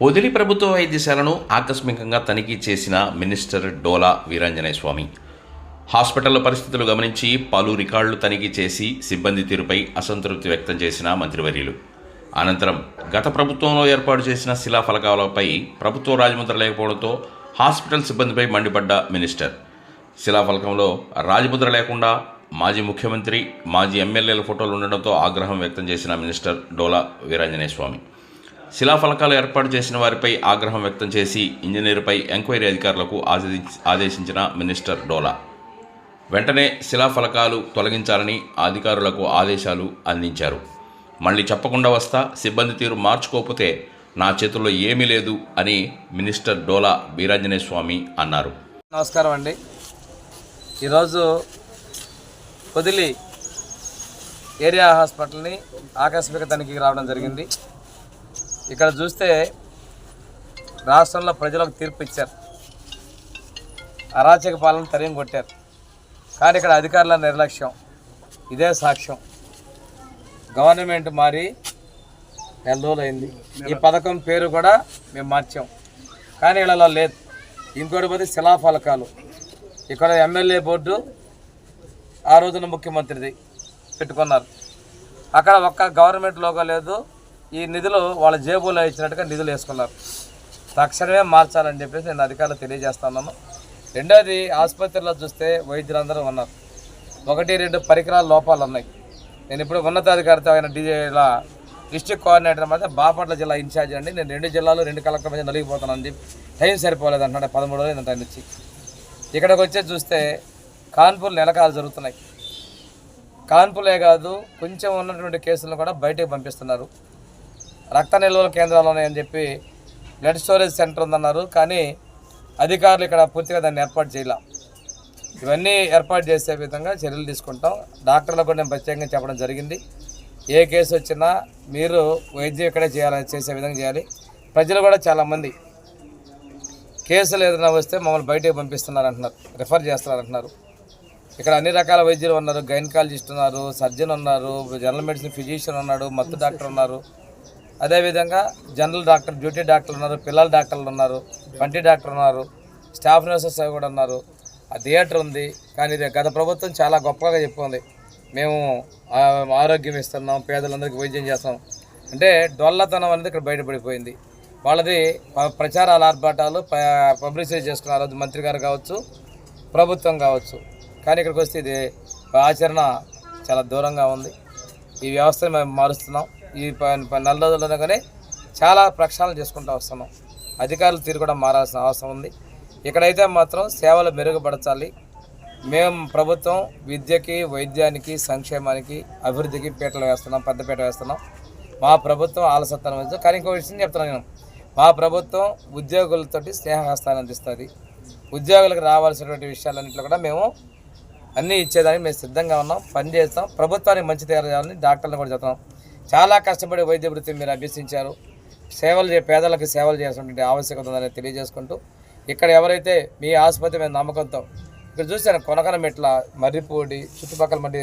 పొదిలి ప్రభుత్వ వైద్యశాలను ఆకస్మికంగా తనిఖీ చేసిన మినిస్టర్ డోలా వీరాంజనేయ స్వామి హాస్పిటల్ పరిస్థితులు గమనించి పలు రికార్డులు తనిఖీ చేసి సిబ్బంది తీరుపై అసంతృప్తి వ్యక్తం చేసిన మంత్రివర్యులు. అనంతరం గత ప్రభుత్వంలో ఏర్పాటు చేసిన శిలాఫలకాలపై ప్రభుత్వ రాజముద్ర లేకపోవడంతో హాస్పిటల్ సిబ్బందిపై మండిపడ్డ మినిస్టర్. శిలాఫలకంలో రాజముద్ర లేకుండా మాజీ ముఖ్యమంత్రి మాజీ ఎమ్మెల్యేల ఫోటోలు ఉండడంతో ఆగ్రహం వ్యక్తం చేసిన మినిస్టర్ డోలా వీరాంజనేయ స్వామి శిలాఫలకాలు ఏర్పాటు చేసిన వారిపై ఆగ్రహం వ్యక్తం చేసి ఇంజనీర్పై ఎంక్వైరీ అధికారులకు ఆదేశించి- ఆదేశించిన మినిస్టర్ డోలా. వెంటనే శిలాఫలకాలు తొలగించాలని అధికారులకు ఆదేశాలు అందించారు. మళ్ళీ చెప్పకుండా వస్తా సిబ్బంది తీరు మార్చుకోకపోతే నా చేతుల్లో ఏమీ లేదు అని మినిస్టర్ డోలా వీరాంజనేయ స్వామి అన్నారు. నమస్కారం అండి. ఈరోజు పొదిలి ఏరియా హాస్పిటల్ని ఆకస్మిక తనిఖీకి రావడం జరిగింది. ఇక్కడ చూస్తే రాష్ట్రంలో ప్రజలకు తీర్పు ఇచ్చారు. అరాచక పాలన తరిం కొట్టారు. కానీ ఇక్కడ అధికారుల నిర్లక్ష్యం ఇదే సాక్ష్యం. గవర్నమెంట్ మారి నెల రోజులైంది. ఈ పథకం పేరు కూడా మేము మార్చాం. కానీ వీళ్ళలో లేదు. ఇంకోటి పోతే శిలాఫలకాలు ఇక్కడ ఎమ్మెల్యే బోర్డు ఆ రోజున ముఖ్యమంత్రిది పెట్టుకున్నారు. అక్కడ ఒక్క గవర్నమెంట్ లోగో లేదు. ఈ నిధులు వాళ్ళ జేబులో ఇచ్చినట్టుగా నిధులు వేసుకున్నారు. తక్షణమే మార్చాలని చెప్పేసి నేను అధికారులు తెలియజేస్తున్నాను. రెండోది ఆసుపత్రిలో చూస్తే వైద్యులందరూ ఉన్నారు. ఒకటి రెండు పరికరాల లోపాలు ఉన్నాయి. నేను ఇప్పుడు ఉన్నతాధికారితో ఆయన డీజేలా డిస్టిక్ కోఆర్డినేటర్ మధ్య బాపట్ల జిల్లా ఇన్ఛార్జ్ అండి. నేను రెండు జిల్లాలు రెండు కలెక్టర్ మధ్య నలిగిపోతానండి చెప్పి టైం సరిపోలేదు అంటున్నాడు. పదమూడు రోజులు టైం వచ్చి ఇక్కడికి వచ్చి చూస్తే కాన్పూర్ నెలకాలు జరుగుతున్నాయి. కాన్పులే కాదు కొంచెం ఉన్నటువంటి కేసులను కూడా బయటకు పంపిస్తున్నారు. రక్త నిల్వల కేంద్రాలు ఉన్నాయని చెప్పి బ్లడ్ స్టోరేజ్ సెంటర్ ఉందన్నారు. కానీ అధికారులు ఇక్కడ పూర్తిగా దాన్ని ఏర్పాటు చేయలేం. ఇవన్నీ ఏర్పాటు చేసే విధంగా చర్యలు తీసుకుంటాం. డాక్టర్లకు కూడా నేను ప్రత్యేకంగా చెప్పడం జరిగింది. ఏ కేసు వచ్చినా మీరు వైద్యం ఇక్కడే చేయాలని చేసే విధంగా చేయాలి. ప్రజలు కూడా చాలామంది కేసులు ఏదైనా వస్తే మమ్మల్ని బయటకు పంపిస్తున్నారు అంటున్నారు రిఫర్ చేస్తున్నారు అంటున్నారు ఇక్కడ అన్ని రకాల వైద్యులు ఉన్నారు గైనకాలజిస్ట్ ఉన్నారు సర్జన్ ఉన్నారు జనరల్ మెడిసిన్ ఫిజిషియన్ ఉన్నాడు మత్తు డాక్టర్ ఉన్నారు. అదేవిధంగా జనరల్ డాక్టర్ డ్యూటీ డాక్టర్లు ఉన్నారు పిల్లల డాక్టర్లు ఉన్నారు పంటి డాక్టర్ ఉన్నారు స్టాఫ్ నర్సెస్ కూడా ఉన్నారు. ఆ థియేటర్ ఉంది కానీ ఇది గత ప్రభుత్వం చాలా గొప్పగా చెప్పుకుంది మేము ఆరోగ్యం ఇస్తున్నాం పేదలందరికీ వైద్యం చేస్తాం అంటే డొల్లతనం అనేది ఇక్కడ బయటపడిపోయింది. వాళ్ళది ప్రచారాలు ప్రచారాల ఆర్భాటాలు ప- పబ్లిసిటీ చేసుకున్నారు. మంత్రి గారు కావచ్చు ప్రభుత్వం కావచ్చు. కానీ ఇక్కడికి వస్తే ఇది ఆచరణ చాలా దూరంగా ఉంది. ఈ వ్యవస్థను మేము మారుస్తున్నాం. ఈ ప- నెల రోజుల్లోనే చాలా ప్రక్షాళన చేసుకుంటూ వస్తున్నాం. అధికారులు తీరు కూడా మారాల్సిన అవసరం ఉంది. ఇక్కడైతే మాత్రం సేవలు మెరుగుపరచాలి. మేము ప్రభుత్వం విద్యకి వైద్యానికి సంక్షేమానికి అభివృద్ధికి పీటలు వేస్తున్నాం పెద్దపీట వేస్తున్నాం. మా ప్రభుత్వం ఆలసత్తానం ఇస్తుంది కానీ ఇంకో విషయం చెప్తున్నాను నేను. మా ప్రభుత్వం ఉద్యోగులతోటి స్నేహహస్తాన్ని అందిస్తుంది. ఉద్యోగులకు రావాల్సినటువంటి విషయాలన్నింటిలో కూడా మేము అన్నీ ఇచ్చేదానికి మేము సిద్ధంగా ఉన్నాం. పని చేస్తాం. ప్రభుత్వానికి మంచి తయారు చేయాలని డాక్టర్లు కూడా చెప్తున్నాం. చాలా కష్టపడి వైద్య వృత్తి మీరు అభ్యసించారు. సేవలు చే పేదలకు సేవలు చేయాల్సినటువంటి ఆవశ్యకత ఉందని తెలియజేసుకుంటూ ఇక్కడ ఎవరైతే మీ ఆసుపత్రి మీద నమ్మకంతో ఇక్కడ చూశాను కొనకనమెట్ల మర్రిపూడి చుట్టుపక్కల మంది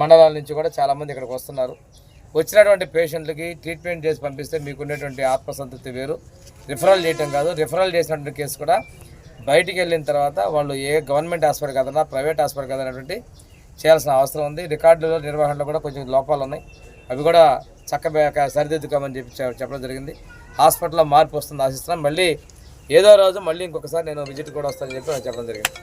మండలాల నుంచి కూడా చాలామంది ఇక్కడికి వస్తున్నారు. వచ్చినటువంటి పేషెంట్లకి ట్రీట్మెంట్ చేసి పంపిస్తే మీకు ఉండేటువంటి ఆత్మసంతృప్తి వేరు. రిఫరల్ చేయటం కాదు రిఫరల్ చేసినటువంటి కేసు కూడా బయటికి వెళ్ళిన తర్వాత వాళ్ళు ఏ గవర్నమెంట్ హాస్పిటల్ కదన్నా ప్రైవేట్ హాస్పిటల్ కదనటువంటి చేయాల్సిన అవసరం ఉంది. రికార్డుల నిర్వహణలో కూడా కొంచెం లోపాలు ఉన్నాయి అవి కూడా చక్క సరిదిద్దుకోమని చెప్పి చెప్పడం జరిగింది. హాస్పిటల్లో మార్పు వస్తుంది ఆశిస్తున్నాం. మళ్ళీ ఏదో రోజు మళ్ళీ ఇంకొకసారి నేను విజిట్ కూడా వస్తానని చెప్పి చెప్పడం జరిగింది.